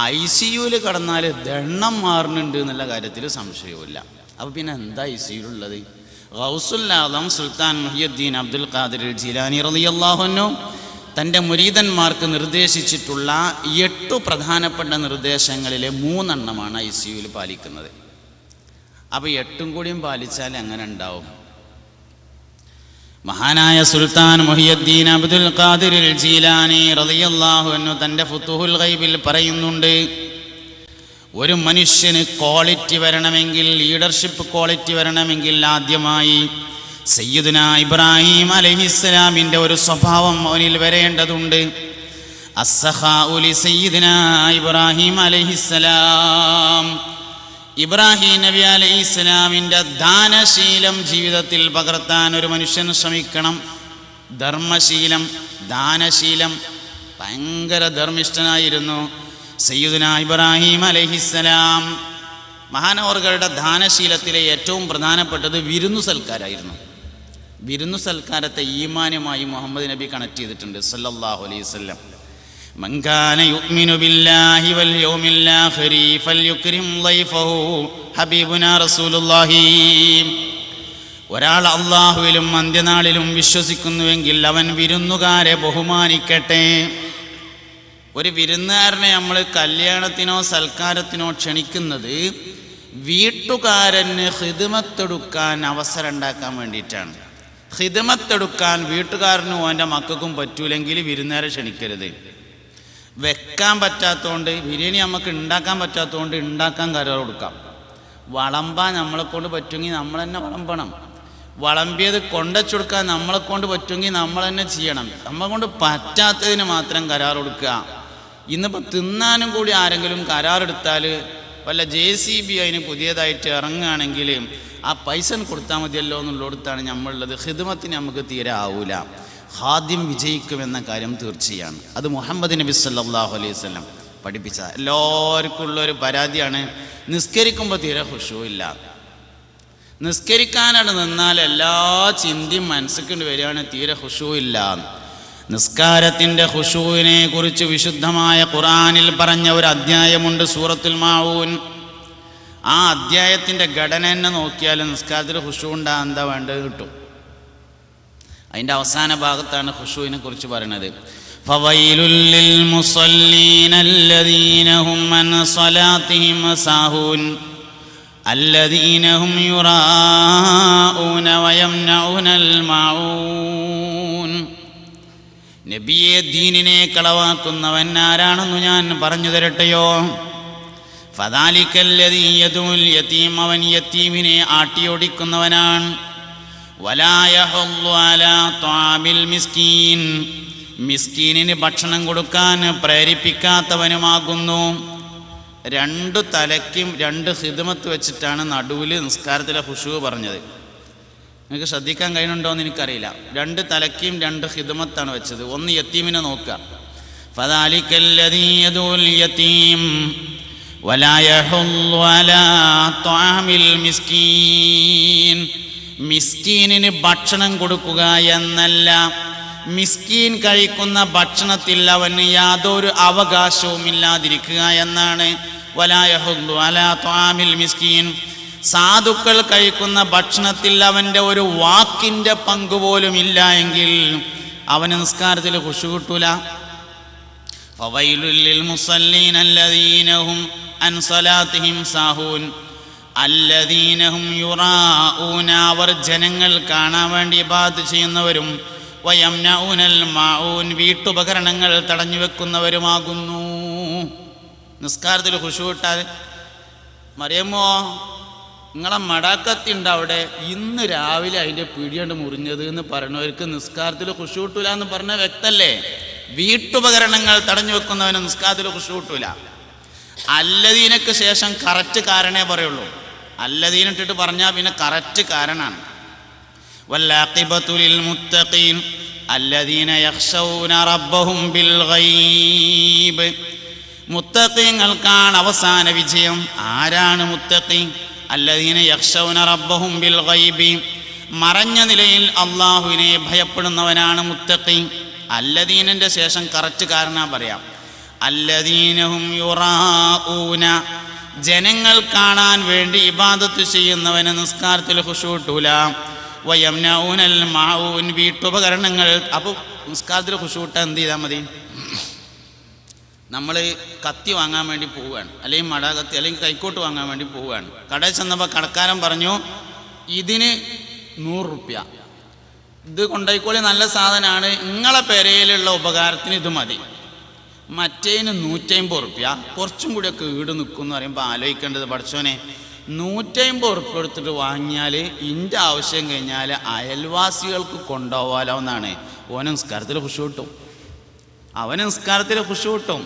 I C യുവിൽ കിടന്നാൽ ദണ്ണം മാറുന്നുണ്ട് എന്നുള്ള കാര്യത്തിൽ സംശയവുമില്ല. അപ്പോൾ പിന്നെ എന്താ ഐ സി യുള്ളത് ഗൗസുല്ലാദം Sultan Muhiyuddin Abdul Qadir Jilani റളിയല്ലാഹുനു തന്റെ മുരീതന്മാർക്ക് നിർദ്ദേശിച്ചിട്ടുള്ള എട്ടു പ്രധാനപ്പെട്ട നിർദ്ദേശങ്ങളിലെ മൂന്നെണ്ണമാണ് ഐ സി യുവിൽ പാലിക്കുന്നത്. അപ്പോൾ എട്ടും കൂടിയും പാലിച്ചാൽ എങ്ങനെ ഉണ്ടാവും? മഹാനായ Sultan Muhiyuddin Abdul Qadir Jilani റളിയല്ലാഹു അൻഹു തന്റെ ഫുത്തുഹുൽ ഗൈബിൽ പറയുന്നുണ്ട് ഒരു മനുഷ്യന് ക്വാളിറ്റി വരണമെങ്കിൽ ലീഡർഷിപ്പ് ക്വാളിറ്റി വരണമെങ്കിൽ ആദ്യമായി സയ്യിദുന ഇബ്രാഹിം അലഹിസ്സലാമിന്റെ ഒരു സ്വഭാവം അവനിൽ വരേണ്ടതുണ്ട്. അസ്സഹാഉലി സയ്യിദുന ഇബ്രാഹിം അലഹിസ്സലാം. ഇബ്രാഹിം നബി അലൈഹി ഇസ്ലാമിന്റെ ദാനശീലം ജീവിതത്തിൽ പകർത്താൻ ഒരു മനുഷ്യൻ ശ്രമിക്കണം. ധർമ്മശീലം ദാനശീലം ഭയങ്കര ധർമ്മിഷ്ഠനായിരുന്നു സയ്യുദന ഇബ്രാഹിം അലഹിസ്സലാം മഹാനവറുകളുടെ ദാനശീലത്തിലെ ഏറ്റവും പ്രധാനപ്പെട്ടത് വിരുന്നു സൽക്കാരായിരുന്നു. വിരുന്നു സൽക്കാരത്തെ ഈമാനുമായി മുഹമ്മദ് നബി കണക്ട് ചെയ്തിട്ടുണ്ട് സല്ലല്ലാഹു അലൈഹി വസല്ലം. من كان يؤمن بالله واليوم الآخر فليكرم ضيفه حبيبنا رسول الله ഒരാൾ അള്ളാഹുവിലും അന്ത്യനാളിലും വിശ്വസിക്കുന്നുവെങ്കിൽ അവൻ വിരുന്നുകാരെ ബഹുമാനിക്കട്ടെ ഒരു വിരുന്നുകാരനെ നമ്മൾ കല്യാണത്തിനോ സൽക്കാരത്തിനോ ക്ഷണിക്കുന്നത് വീട്ടുകാരന് ഹിദമത്തെടുക്കാൻ അവസരം ഉണ്ടാക്കാൻ വേണ്ടിയിട്ടാണ് ഹിദമത്തെടുക്കാൻ വീട്ടുകാരനും അവൻ്റെ മക്കൾക്കും പറ്റൂലെങ്കിൽ വിരുന്നുകാരെ ക്ഷണിക്കരുത് വെക്കാൻ പറ്റാത്തതുകൊണ്ട് ബിരിയാണി നമുക്ക് ഉണ്ടാക്കാൻ പറ്റാത്തതുകൊണ്ട് ഉണ്ടാക്കാൻ കരാർ കൊടുക്കാം. വളമ്പാൻ നമ്മളെ കൊണ്ട് പറ്റുമെങ്കിൽ നമ്മൾ തന്നെ വളമ്പണം. വളമ്പിയത് കൊണ്ടച്ചുകൊടുക്കാൻ നമ്മളെ കൊണ്ട് പറ്റുമെങ്കിൽ നമ്മൾ തന്നെ ചെയ്യണം. നമ്മളെ കൊണ്ട് പറ്റാത്തതിന് മാത്രം കരാർ കൊടുക്കുക ഇന്നിപ്പോൾ തിന്നാനും കൂടി ആരെങ്കിലും കരാറെടുത്താൽ വല്ല ജെ സി ബി അതിന് പുതിയതായിട്ട് ഇറങ്ങുകയാണെങ്കിൽ ആ പൈസ കൊടുത്താൽ മതിയല്ലോ എന്നുള്ളിടത്താണ് നമ്മളുള്ളത്. ഹിദ്മത്തിന് നമുക്ക് തീരെ ആവൂല. ഹാദ്യം വിജയിക്കുമെന്ന കാര്യം തീർച്ചയാണ്. അത് മുഹമ്മദ് നബി സല്ലാഹു അലൈഹി വസല്ലം പഠിപ്പിച്ച എല്ലാവർക്കും ഉള്ള ഒരു പരാതിയാണ് നിസ്കരിക്കുമ്പോൾ തീരെ ഹുഷു ഇല്ല. നിസ്കരിക്കാനാണ് നിന്നാൽ എല്ലാ ചിന്തയും മനസ്സിക്കൊണ്ട് വരികയാണ് തീരെ ഹുഷു ഇല്ല. നിസ്കാരത്തിന്റെ ഹുഷുവിനെ കുറിച്ച് വിശുദ്ധമായ ഖുറാനിൽ പറഞ്ഞ ഒരു അധ്യായമുണ്ട് സൂറത്തുൽ മാവൂൻ ആ അധ്യായത്തിന്റെ ഘടന തന്നെ നോക്കിയാൽ നിസ്കാരത്തിൽ ഹുഷു ഉണ്ടാ എന്താ വേണ്ടത് കിട്ടും. അതിന്റെ അവസാന ഭാഗത്താണ് ഖുഷുവിനെ കുറിച്ച് പറയണത്. നബിയെ ദീനിനെ കളവാക്കുന്നവൻ ആരാണെന്ന് ഞാൻ പറഞ്ഞു തരട്ടെയോ? ഫതാലിക്കല്ലതീയതുൽ യതീം. അവൻ യത്തീമിനെ ആട്ടിയോടിക്കുന്നവനാണ്. മിസ്കീനിന് ഭക്ഷണം കൊടുക്കാൻ പ്രേരിപ്പിക്കാത്തവനുമാകുന്നു. രണ്ട് തലയ്ക്കും രണ്ട് ഹിദമത്ത് വെച്ചിട്ടാണ് നടുവിൽ നിസ്കാരത്തിലെ ഹുഷു പറഞ്ഞത്. നിങ്ങൾക്ക് ശ്രദ്ധിക്കാൻ കഴിയുന്നുണ്ടോ എന്ന് എനിക്കറിയില്ല. രണ്ട് തലയ്ക്കും രണ്ട് ഹിദമത്താണ് വെച്ചത്. ഒന്ന് യത്തീമിനെ നോക്കുക. മിസ്കീനിന് ഭക്ഷണം കൊടുക്കുക എന്നല്ല. മിസ്കീൻ കഴിക്കുന്ന ഭക്ഷണത്തിൽ അവന് യാതൊരു അവകാശവും ഇല്ലാതിരിക്കുക എന്നാണ് മിസ്കീൻ. സാധുക്കൾ കഴിക്കുന്ന ഭക്ഷണത്തിൽ അവന്റെ ഒരു വാക്കിന്റെ പങ്ക് പോലും ഇല്ല എങ്കിൽ അവന് നിസ്കാരത്തിൽ ഖുശു കിട്ടൂല. അൻ സലാത്തിഹിം സാഹൂൻ. അല്ലദീനഹും യുറാഊന അവർ ജനങ്ങൾ കാണാൻ വേണ്ടി ഇബാദത്ത് ചെയ്യുന്നവരും വയംനഊനൽ മാഊൻ വീട്ടുപകരണങ്ങൾ തടഞ്ഞു വെക്കുന്നവരുമാകുന്നു. നിസ്കാരത്തിൽ ഖുശു കിട്ടാൽ മറിയമ്മോ നിങ്ങളെ മടാക്കത്തിണ്ട് അവിടെ. ഇന്ന് രാവിലെ അതിന്റെ പിടിയുണ്ട് മുറിഞ്ഞത് എന്ന് പറഞ്ഞവർക്ക് നിസ്കാരത്തിൽ ഖുശു കിട്ടൂല എന്ന് പറഞ്ഞ വ്യക്തല്ലേ? വീട്ടുപകരണങ്ങൾ തടഞ്ഞു വെക്കുന്നവന് നിസ്കാരത്തിൽ ഖുശു കിട്ടൂല. അല്ലദീനക്ക് ശേഷം കറക്റ്റ് കാരണേ പറയുള്ളൂ. അല്ലദീനിട്ടിട്ട് പറഞ്ഞാൽ പിന്നെ കറക്റ്റ് കാരണമാണ് വല്ലാഖിബത്തുലിൽ മുത്തഖീൻ അല്ലദീന യഖ്ശൗന റബ്ബഹും ബിൽ ഗൈബ്. മുത്തഖീങ്ങൾക്കാണ് അവസാന വിജയം. ആരാണ് മുത്തഖീൻ? അല്ലദീന യഖ്ശൗന റബ്ബഹും ബിൽ ഗൈബി. മറഞ്ഞ നിലയിൽ അള്ളാഹുവിനെ ഭയപ്പെടുന്നവനാണ് മുത്തഖീൻ. അല്ലദീനന്റെ ശേഷം കറക്റ്റ് കാരണം പറയാം. അല്ലദീനഹും യുറാഊന ജനങ്ങൾ കാണാൻ വേണ്ടി ഇബാദത്ത് ചെയ്യുന്നവന് നിസ്കാരത്തിൽ ഹുഷൂട്ടൂല വയംനഊനൽ മാവൂൻ വീട്ടുപകരണങ്ങൾ. അപ്പോൾ നിസ്കാരത്തിൽ ഹുഷൂട്ട എന്ത് ചെയ്താൽ മതി? നമ്മൾ കത്തി വാങ്ങാൻ വേണ്ടി പോവുകയാണ്. അല്ലെങ്കിൽ മട കത്തി അല്ലെങ്കിൽ കൈക്കോട്ട് വാങ്ങാൻ വേണ്ടി പോവുകയാണ്. കടയിൽ ചെന്നപ്പോൾ കടക്കാരൻ പറഞ്ഞു ഇതിന് നൂറ് റുപ്യ. ഇത് കൊണ്ടുപോയിക്കോളി നല്ല സാധനമാണ്. നിങ്ങളെ പെരയിലുള്ള ഉപകാരത്തിന് ഇത് മതി. മറ്റേന് നൂറ്റമ്പത് റുപ്യ കുറച്ചും കൂടിയൊക്കെ ഈട് നിൽക്കും എന്ന് പറയുമ്പോൾ ആലോചിക്കേണ്ടത് പഠിച്ചോനെ നൂറ്റമ്പത് ഉറുപ്പ്യ എടുത്തിട്ട് വാങ്ങിയാൽ ഇന്റെ ആവശ്യം കഴിഞ്ഞാൽ അയൽവാസികൾക്ക് കൊണ്ടുപോകാലോ എന്നാണ് ഓന നിസ്കാരത്തിൽ ഖുഷ് കിട്ടും. അവൻ നിസ്കാരത്തിൽ ഖുഷ് കിട്ടും.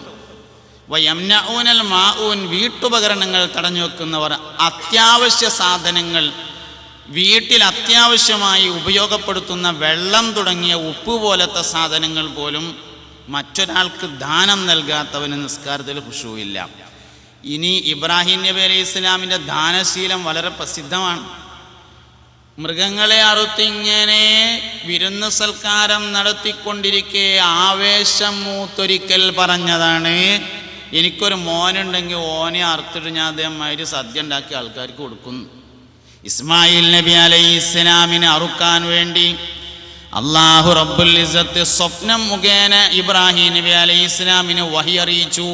വയംനഊനൽ മാഊൻ വീട്ടുപകരണങ്ങൾ തടഞ്ഞു വെക്കുന്നവർ അത്യാവശ്യ സാധനങ്ങൾ വീട്ടിൽ അത്യാവശ്യമായി ഉപയോഗപ്പെടുത്തുന്ന വെള്ളം തുടങ്ങിയ ഉപ്പ് പോലത്തെ സാധനങ്ങൾ പോലും മറ്റൊരാൾക്ക് ദാനം നൽകാത്തവന് നിസ്കാരത്തിൽ ഖുഷുവില്ല. ഇനി ഇബ്രാഹിം നബി അലൈഹി ഇസ്ലാമിന്റെ ദാനശീലം വളരെ പ്രസിദ്ധമാണ്. മൃഗങ്ങളെ അറുത്തിങ്ങനെ വിരുന്ന് സൽക്കാരം നടത്തിക്കൊണ്ടിരിക്കെ ആവേശം മൂത്തൊരിക്കൽ പറഞ്ഞതാണ്. എനിക്കൊരു മോനുണ്ടെങ്കിൽ ഓനെ അറുത്തിട്ട് ഞാൻ അതേമാതിരി സദ്യ ഉണ്ടാക്കി ആൾക്കാർക്ക് കൊടുക്കുന്നു. ഇസ്മായിൽ നബി അലൈഹി ഇസ്ലാമിനെ അറുക്കാൻ വേണ്ടി അള്ളാഹു റബ്ബുൽ സ്വപ്നം മുഖേന ഇബ്രാഹിം നബി അലൈഹി ഇസ്ലാമിന് വഹി അറിയിച്ചു.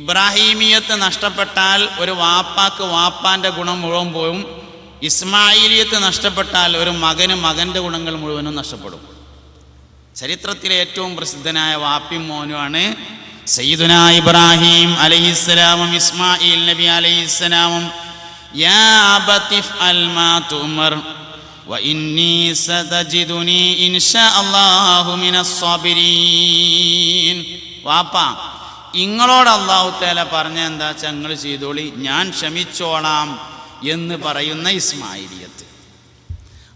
ഇബ്രാഹീമിയത്ത് നഷ്ടപ്പെട്ടാൽ ഒരു വാപ്പാക്ക് വാപ്പാന്റെ ഗുണം മുഴുവൻ പോവും. ഇസ്മായിലിയത്ത് നഷ്ടപ്പെട്ടാൽ ഒരു മകന് മകന്റെ ഗുണങ്ങൾ മുഴുവനും നഷ്ടപ്പെടും. ചരിത്രത്തിലെ ഏറ്റവും പ്രസിദ്ധനായ വാപ്പി മോനുമാണ് സയ്യിദുന ഇബ്രാഹിം അലൈഹിസ്സലാമും ഇസ്മായിൽ നബി അലൈഹിസ്സലാമും യാ وإني ستجدني إن شاء الله من الصابرين വാപ്പാ ഇങ്ങളോട് അള്ളാഹു തേല പറഞ്ഞ എന്താ വെച്ചാൽ നിങ്ങൾ ചെയ്തോളി ഞാൻ ക്ഷമിച്ചോളാം എന്ന് പറയുന്ന ഇസ്മായിലിയത്ത്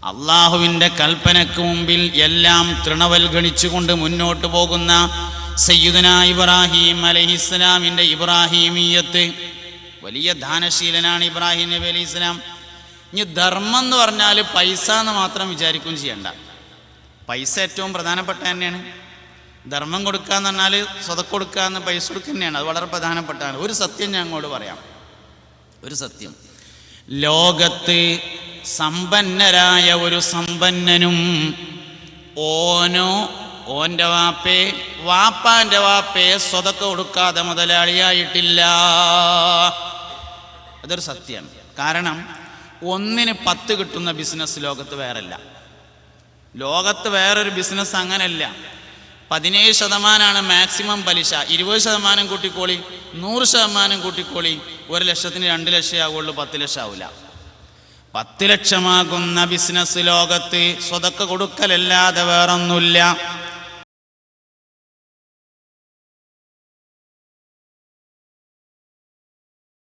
അള്ളാഹുവിൻ്റെ കൽപ്പനയ്ക്ക് മുമ്പിൽ എല്ലാം തൃണവൽഗണിച്ചുകൊണ്ട് മുന്നോട്ട് പോകുന്ന സയ്യുദന ഇബ്രാഹിം അലഹിസ്ലാമിൻ്റെ ഇബ്രാഹിമീയത്ത് വലിയ ദാനശീലനാണ് ഇബ്രാഹിം നബി അലൈഹി ഇസ്ലാം ഇനി ധർമ്മം എന്ന് പറഞ്ഞാൽ പൈസ എന്ന് മാത്രം വിചാരിക്കുകയും ചെയ്യണ്ട. പൈസ ഏറ്റവും പ്രധാനപ്പെട്ട തന്നെയാണ്. ധർമ്മം കൊടുക്കുക എന്ന് പറഞ്ഞാൽ സ്വതക്ക് കൊടുക്കുക എന്ന് പൈസ കൊടുക്കുക തന്നെയാണ്. അത് വളരെ പ്രധാനപ്പെട്ടാണ് ഒരു സത്യം ഞാൻ അങ്ങോട്ട് പറയാം. ഒരു സത്യം. ലോകത്ത് സമ്പന്നരായ ഒരു സമ്പന്നനും ഓനോ ഓന്റെ വാപ്പേ വാപ്പാന്റെ വാപ്പേ സ്വതക്ക കൊടുക്കാതെ മുതലാളിയായിട്ടില്ല. അതൊരു സത്യമാണ് കാരണം ഒന്നിന് പത്ത് കിട്ടുന്ന ബിസിനസ് ലോകത്ത് വേറല്ല. ലോകത്ത് വേറൊരു ബിസിനസ് അങ്ങനല്ല. പതിനേഴ് ശതമാനമാണ് മാക്സിമം പലിശ. ഇരുപത് ശതമാനം കൂട്ടിക്കോളി നൂറ് ശതമാനം കൂട്ടിക്കോളി ഒരു ലക്ഷത്തിന് രണ്ട് ലക്ഷം ആവുള്ളൂ പത്ത് ലക്ഷം ആവില്ല പത്ത് ലക്ഷമാകുന്ന ബിസിനസ് ലോകത്ത് സ്വതക്ക കൊടുക്കലല്ലാതെ വേറൊന്നുമില്ല.